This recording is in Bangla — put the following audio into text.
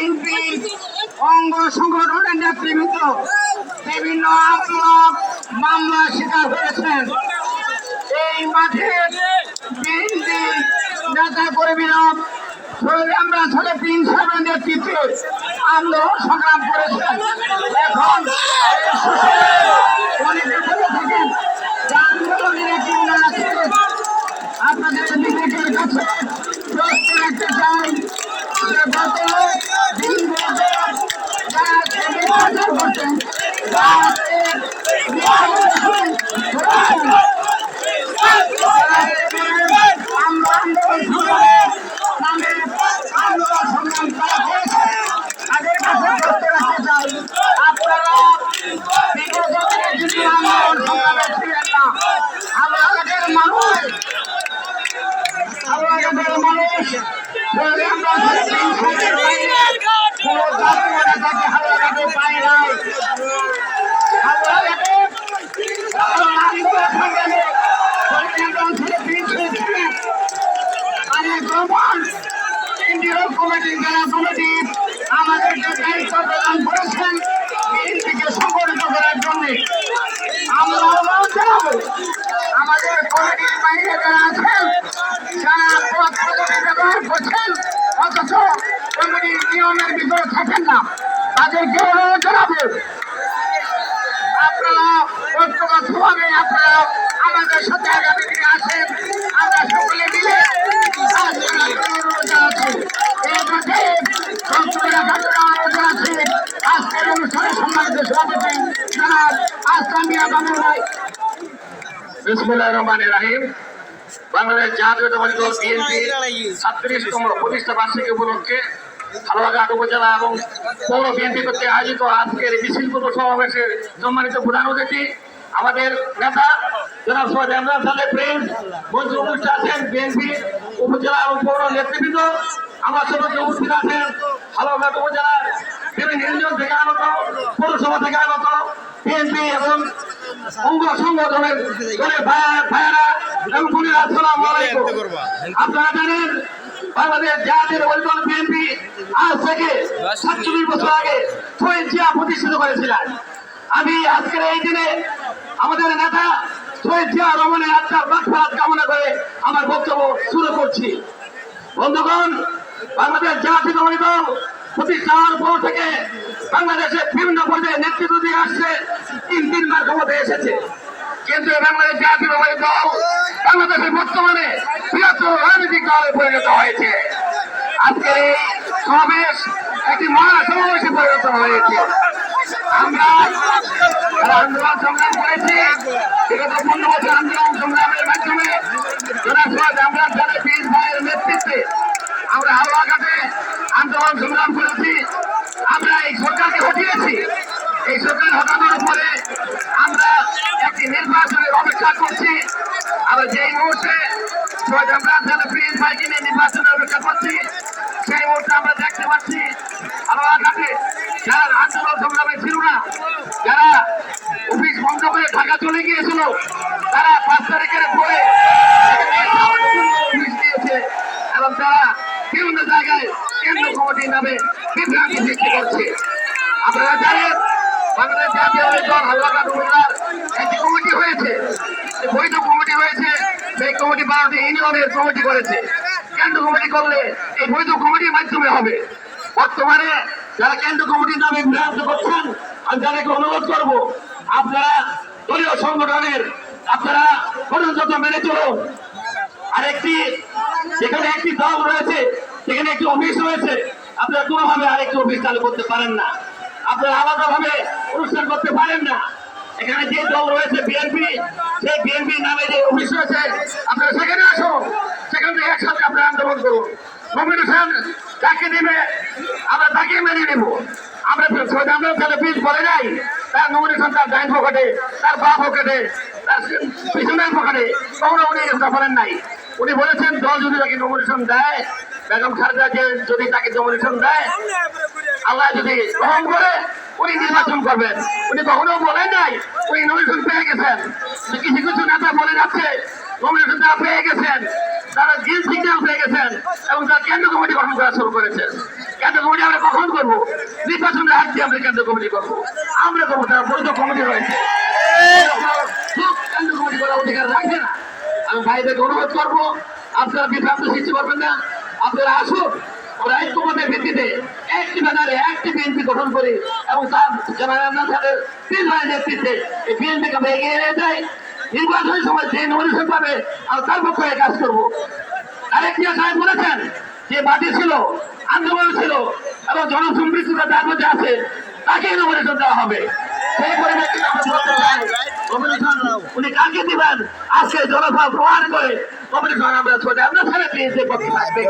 বিএনপি অঙ্গ সংগঠনের নেতৃবৃন্দ বিভিন্ন আক্রমণ মামলা শিকার হয়েছেন এই মাঠে বিএনপি নেতা কর্মীরা আমরা ছেলে তিন সাহেবের নেতৃত্বে আন্দোলন সংগ্রাম করেছেন। এখন মানুষ আমাদের মানুষ যদি আমরা তিন সালের বাইরে কোনো জাতীয় নেতাকে হাওড়াঘাটে পাই নাই হাওড়াঘাটে যখন আন্দোলন সংগ্রামে পরিণাম ছিল তিন ছিলেন আমি প্রমাণ কেন্দ্রীয় কমিটি জেলা কমিটি আমাদেরকে দায়িত্ব প্রদান করেছেন বিএনপিকে সংগঠিত করার জন্য আমরা অনুরোধ জানাব আমাদের কমিটির বাইরে যারা আছেন যারা পদ পদবি ব্যবহার করছেন অথচ কমিটির নিয়মের ভিতরে থাকেন না। তাদেরকে অনুরোধ জানাব আপনারা ঐক্যবদ্ধভাবে আপনারা আমাদের সাথে আগামী দিনে আসেন। আমরা সকলে মিলে বাংলাদেশ দল বিএনপি সাতত্রিশতম প্রতিষ্ঠা বার্ষিকী উপলক্ষে হালুয়াঘাট উপজেলা এবং পৌর বিএনপি কর্তৃক আয়োজিত আজকের মিছিল সমাবেশের সম্মানিত প্রধান অতিথি, আমাদের নেতা, জনাব সৈয়দ ইমরান উপজেলা এবং পৌর নেতৃবৃন্দ। আমার সদস্য উপস্থিত আছেন হালুয়াঘাট উপজেলার বিভিন্ন ইউনিয়ন থেকে আগত, পৌরসভা থেকে আগত বিএনপি এবং অঙ্গ সংগঠনের দলের ভাই- এবং আপনারা জানেন বাংলাদেশ জাতীয় দল বিএনপি আজ থেকে সাতচল্লিশ বছর আগে শহীদ প্রতিষ্ঠিত করেছিলেন। আমি আজকের এই দিনে আমাদের নেতা শহীদ জিয়া রহমানের আত্মার বাকফাত কামনা করে আমার বক্তব্য শুরু করছি। বন্ধুগণ, বাংলাদেশ জাতীয় দল প্রতিষ্ঠার পর থেকে বাংলাদেশের বিভিন্ন পর্যায়ে নেতৃত্ব দিয়ে আসছে, তিন তিনবার ক্ষমতায় এসেছে। এই বাংলাদেশ জাতীয় দল বাংলাদেশের বর্তমানে বৃহত্তর রাজনৈতিক দলে পরিণত হয়েছে। আজকের এই সমাবেশ একটি মহা সমাবেশে পরিণত হয়েছে। আমরা আন্দোলন সংগ্রাম করেছি, বিগত পনেরো বছর আন্দোলন সংগ্রামের মাধ্যমে। আমরা নেতৃত্বে আমরা হাওয়াঘাটে আন্দোলন সংগ্রাম করেছি আমরা এই সরকারকে হটিয়েছি এই সরকার হটানোর পরে আমরা একটি করছি আমরা যেই মুহূর্তে প্রিন্স ভাইকে নিয়ে নির্বাচনের অপেক্ষা করছি, সেই মুহূর্তে আমরা দেখতে পাচ্ছি হাওয়াঘাটে যারা আন্দোলন সংগ্রামে ছিল না, যারা অফিস বন্ধ করে ঢাকা চলে গিয়েছিল, তারা পাঁচ তারিখের পরে এবং তারা বিভিন্ন জায়গায় কেন্দ্র কমিটির নামে বিভ্রান্তি সৃষ্টি করছে। আপনারা জানেন বাংলাদেশ একটি কমিটি হয়েছে। বৈধ কমিটি হয়েছে, সেই কমিটি ইউনিয়নের কমিটি করেছে। কেন্দ্র কমিটি করলে এই বৈধ কমিটির মাধ্যমে হবে। বর্তমানে যারা কেন্দ্র কমিটির নামে বিভ্রান্ত করছেন, আমি তাদেরকে অনুরোধ করব, আপনারা দলীয় সংগঠনের, আপনারা গণতন্ত্র মেনে চলুন। আরেকটি যেখানে একটি দল রয়েছে, সেখানে একটি অফিস রয়েছে, আপনারা কোনোভাবে আরেকটি অফিস চালু করতে পারেন না। আপনারা আলাদাভাবে অনুষ্ঠান করতে পারেন না। এখানে যে দল রয়েছে বিএনপি সেই বিএনপি নামে যে অফিস রয়েছে, আপনারা সেখানে আসুন। সেখান থেকে একসাথে আপনারা আন্দোলন করুন। কম্পিটিশন যাকে দিবে আমরা তাকে মেনে নেব। আমরা আমরা তাহলে পিস বলে যাই তার নমিনেশন তার ডাইন পকেটে, তার বা পকেটে, তার পিছনের পকেটে কখনো উনি এটা বলেন নাই। উনি বলেছেন, দল যদি তাকে নমিনেশন দেয়, বেগম খালেদা যে যদি তাকে নমিনেশন দেয় আল্লাহ যদি গ্রহণ করে, উনি নির্বাচন করবেন। উনি কখনো বলেন নাই, উনি নমিনেশন পেয়ে গেছেন। কিছু কিছু নেতা বলে যাচ্ছে, নমিনেশন তারা পেয়ে গেছেন। তারা জিন সিগন্যাল পেয়ে গেছেন এবং তারা কেন্দ্র কমিটি গঠন করা শুরু করেছেন কেন্দ্র কমিটি আমরা কখন করব? নির্বাচনের হাত দিয়ে আমরা কেন্দ্র কমিটি করব। আমরা করব, তারা বৈধ কমিটি রয়েছে। কেন্দ্র কমিটি করার অধিকার রাখবে না। আমি ভাইদেরকে অনুরোধ করব, আপনারা বিভ্রান্ত সৃষ্টি করবেন না। আপনারা আসুন, ওরা ঐক্যমতের ভিত্তিতে একটি ব্যানারে একটি বিএনপি গঠন করি এবং তার জেনারেল তাদের তিন ভাইয়ের নেতৃত্বে এই এগিয়ে নির্বাচনের সময় যে নমিনেশন পাবে, আমরা তার পক্ষে কাজ আরেকটি বলেছেন যে মাটি ছিল, আন্দোলন ছিল এবং জনসম্পৃক্ততা তার মধ্যে আছে, তাকেই নমিনেশন দেওয়া হবে। সেই চাই উনি কাকে দিবেন? আজকে জনসভা প্রমাণ করে আমরা ছোট আমরা ছেড়ে পেয়েছে পক্ষে থাকবে।